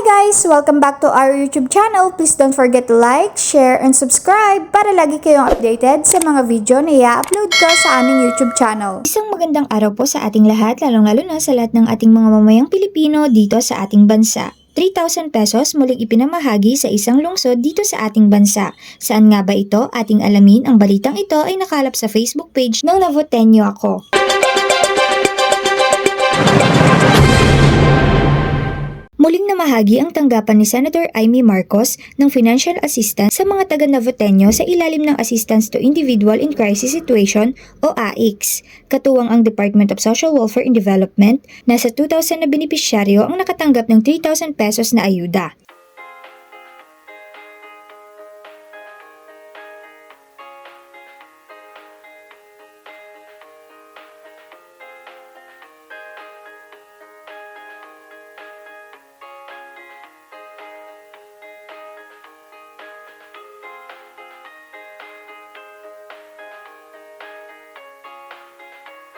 guys! Welcome back to our YouTube channel. Please don't forget to like, share, and subscribe para lagi kayong updated sa mga video na i-upload ko sa aming YouTube channel. Isang magandang araw po sa ating lahat, lalong-lalo na sa lahat ng ating mga mamayang Pilipino dito sa ating bansa. 3,000 pesos muling ipinamahagi sa isang lungsod dito sa ating bansa. Saan nga ba ito? Ating alamin, ang balitang ito ay nakalap sa Facebook page ng Navotenyo Ako. Muling namahagi ang tanggapan ni Senator Amy Marcos ng financial assistance sa mga taga Navotenyo sa ilalim ng Assistance to Individual in Crisis Situation o AICS. Katuwang ang Department of Social Welfare and Development, nasa 2,000 na benepisyaryo ang nakatanggap ng 3,000 pesos na ayuda.